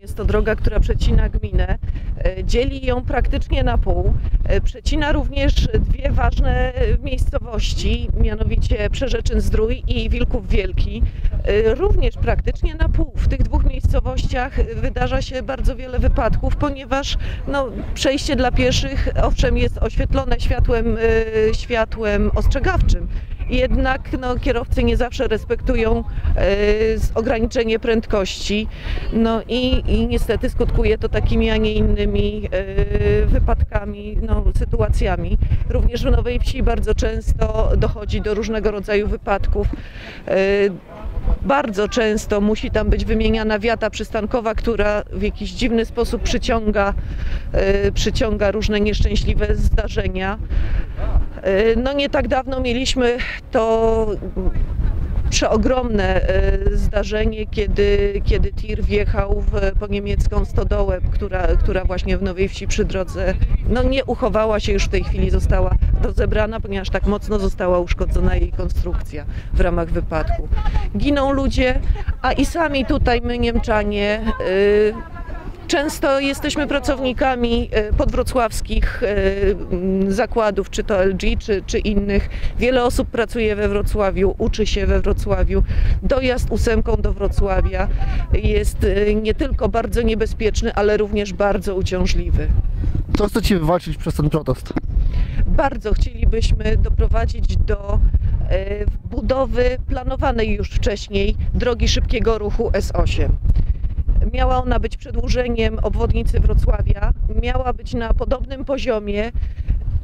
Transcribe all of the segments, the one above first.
Jest to droga, która przecina gminę, e, dzieli ją praktycznie na pół. E, Przecina również dwie ważne miejscowości, mianowicie Przerzeczyn Zdrój i Wilków Wielki. E, Również praktycznie na pół. W tych dwóch miejscowościach wydarza się bardzo wiele wypadków, ponieważ no, przejście dla pieszych owszem jest oświetlone światłem, e, światłem ostrzegawczym. Jednak no, kierowcy nie zawsze respektują z- ograniczenie prędkości. No i, i niestety skutkuje to takimi, a nie innymi e, wypadkami, no, sytuacjami. Również w Nowej Wsi bardzo często dochodzi do różnego rodzaju wypadków. E, bardzo często musi tam być wymieniana wiata przystankowa, która w jakiś dziwny sposób przyciąga, e, przyciąga różne nieszczęśliwe zdarzenia. E, No nie tak dawno mieliśmy to przeogromne e, zdarzenie, kiedy, kiedy tir wjechał w, po niemiecką stodołę, która, która właśnie w Nowej Wsi przy drodze no nie uchowała się już w tej chwili, została rozebrana, ponieważ tak mocno została uszkodzona jej konstrukcja w ramach wypadku. Giną ludzie, a i sami tutaj my Niemczanie e, Często jesteśmy pracownikami e, podwrocławskich e, zakładów, czy to LG, czy, czy innych. Wiele osób pracuje we Wrocławiu, uczy się we Wrocławiu. Dojazd ósemką do Wrocławia jest e, nie tylko bardzo niebezpieczny, ale również bardzo uciążliwy. Co chcecie wywalczyć przez ten protest? Bardzo chcielibyśmy doprowadzić do budowy planowanej już wcześniej drogi szybkiego ruchu S8. Miała ona być przedłużeniem obwodnicy Wrocławia, miała być na podobnym poziomie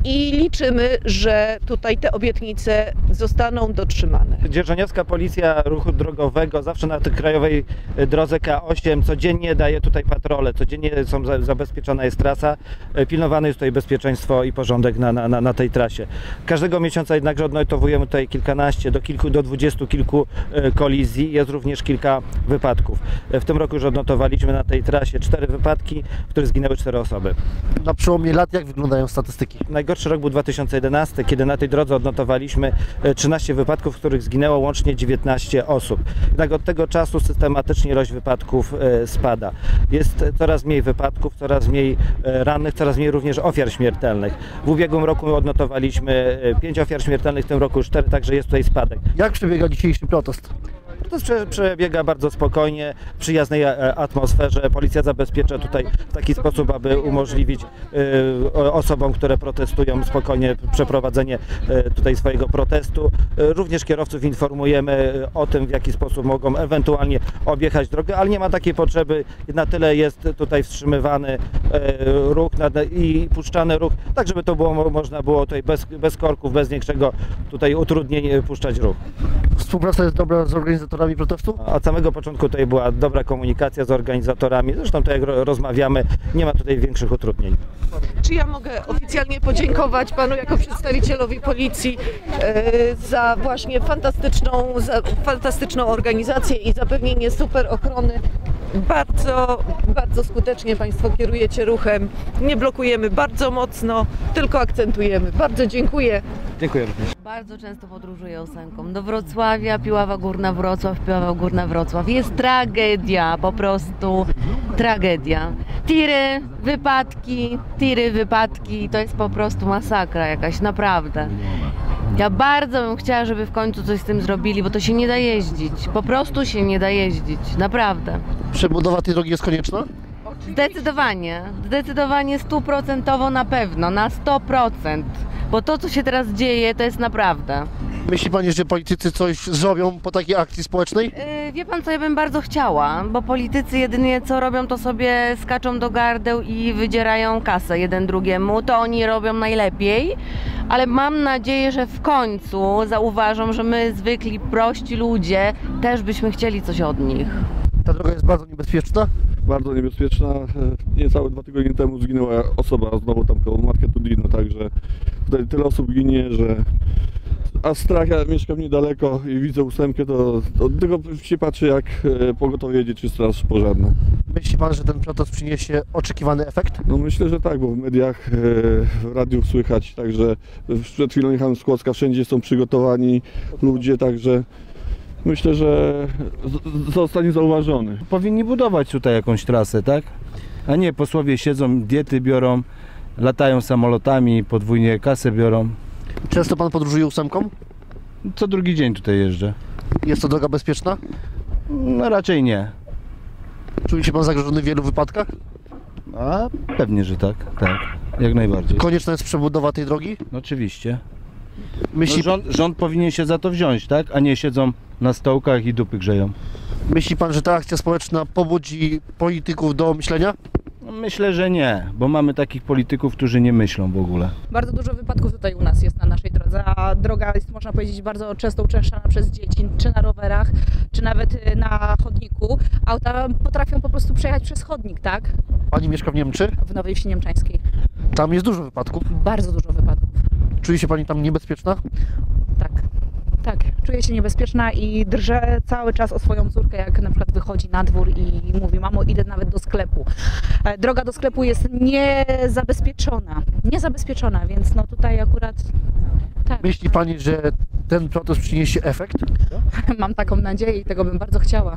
i liczymy, że tutaj te obietnice zostaną dotrzymane. Dzierżoniowska Policja Ruchu Drogowego zawsze na tej krajowej e, drodze K8 codziennie daje tutaj patrole, codziennie są za- zabezpieczona jest trasa, e, pilnowane jest tutaj bezpieczeństwo i porządek na, na, na- tej trasie. Każdego miesiąca jednakże odnotowujemy tutaj kilkanaście do kilku, do dwudziestu kilku e, kolizji, jest również kilka wypadków. W tym roku już odnotowaliśmy na tej trasie cztery wypadki, w których zginęły cztery osoby. Na przełomie lat jak wyglądają statystyki? Najgorszy rok był 2011, kiedy na tej drodze odnotowaliśmy e, 13 wypadków, w których zginęło łącznie 19 osób. Jednak od tego czasu systematycznie ilość wypadków e, spada. Jest e, coraz mniej wypadków, coraz mniej e, rannych, coraz mniej również ofiar śmiertelnych. W ubiegłym roku odnotowaliśmy 5 ofiar śmiertelnych, w tym roku już 4, także jest tutaj spadek. Jak przebiega dzisiejszy protest? Protest prze- przebiega bardzo spokojnie, w przyjaznej e, atmosferze. Policja zabezpiecza tutaj w taki sposób, aby umożliwić e, osobom, które protestują, spokojnie przeprowadzenie e, tutaj swojego protestu. Również kierowców informujemy o tym, w jaki sposób mogą ewentualnie objechać drogę, ale nie ma takiej potrzeby. Na tyle jest tutaj wstrzymywany e, ruch na- i puszczany ruch, tak żeby to było mo- można było tutaj bez, bez korków, bez większego tutaj utrudnień puszczać ruch. Współpraca jest dobra z organizatorami protestu? Od samego początku tutaj była dobra komunikacja z organizatorami. Zresztą tak jak ro- rozmawiamy, nie ma tutaj większych utrudnień. Czy ja mogę oficjalnie podziękować panu jako przedstawicielowi policji e, za właśnie fantastyczną, za fantastyczną organizację i zapewnienie super ochrony. Bardzo, bardzo skutecznie Państwo kierujecie ruchem. Nie blokujemy bardzo mocno, tylko akcentujemy. Bardzo dziękuję. Dziękuję również. Bardzo często podróżuję ósemką. Do Wrocławia, Piława Górna Wrocław, Piława Górna Wrocław. Jest tragedia, po prostu tragedia. Tiry, wypadki, tiry, wypadki. To jest po prostu masakra jakaś, naprawdę. Ja bardzo bym chciała, żeby w końcu coś z tym zrobili, bo to się nie da jeździć. Po prostu się nie da jeździć, naprawdę. Przebudowa tej drogi jest konieczna? Zdecydowanie, zdecydowanie stuprocentowo na pewno, na 100%. Bo to, co się teraz dzieje, to jest naprawdę. Myśli Pani, że politycy coś zrobią po takiej akcji społecznej? Yy, Wie pan, co ja bym bardzo chciała, bo politycy jedynie co robią, to sobie skaczą do gardeł i wydzierają kasę jeden drugiemu. To oni robią najlepiej, ale mam nadzieję, że w końcu zauważą, że my, zwykli, prości ludzie, też byśmy chcieli coś od nich. Ta droga jest bardzo niebezpieczna. bardzo niebezpieczna. E, Niecałe dwa tygodnie temu zginęła osoba znowu tam koło marketu Dino, także tutaj tyle osób ginie, że a strach, ja mieszkam niedaleko i widzę ósemkę, to, to tylko się patrzy jak e, pogotowie jedzie czy straż pożarna. Myśli Pan, że ten protest przyniesie oczekiwany efekt? No myślę, że tak, bo w mediach, e, w radiu słychać, także przed chwilą jechałem z Kłodzka, wszędzie są przygotowani ludzie, także myślę, że zostanie zauważony. Powinni budować tutaj jakąś trasę, tak? A nie, posłowie siedzą, diety biorą, latają samolotami, podwójnie kasę biorą. Często pan podróżuje ósemką? Co drugi dzień tutaj jeżdżę. Jest to droga bezpieczna? No raczej nie. Czuje się pan zagrożony w wielu wypadkach? A pewnie, że tak, tak. Jak najbardziej. Konieczna jest przebudowa tej drogi? No, oczywiście. No, Myśli, rząd, rząd powinien się za to wziąć, tak? A nie siedzą na stołkach i dupy grzeją. myśli pan, że ta akcja społeczna pobudzi polityków do myślenia? No, Myślę, że nie, bo mamy takich polityków, którzy nie myślą w ogóle. Bardzo dużo wypadków tutaj u nas jest na naszej drodze, a droga jest, można powiedzieć, bardzo często uczęszczana przez dzieci, czy na rowerach, czy nawet y, na chodniku. Auta potrafią po prostu przejechać przez chodnik, tak? Pani mieszka w Niemczy? W Nowej Wsi Niemczańskiej. Tam jest dużo wypadków. Bardzo dużo wypadków. Czuje się pani tam niebezpieczna? Tak. Czuję się niebezpieczna i drżę cały czas o swoją córkę, jak na przykład wychodzi na dwór i mówi, mamo, idę nawet do sklepu. E, Droga do sklepu jest niezabezpieczona, niezabezpieczona, więc no tutaj akurat tak, Myśli pani, że ten protest przyniesie efekt? mam taką nadzieję i tego bym bardzo chciała.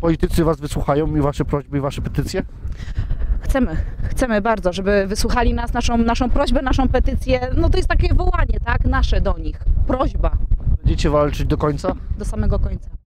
Politycy was wysłuchają i wasze prośby i wasze petycje? Chcemy, chcemy bardzo, żeby wysłuchali nas, naszą, naszą prośbę, naszą petycję. No to jest takie wołanie, tak, nasze do nich. Prośba Będziecie walczyć do końca? do samego końca.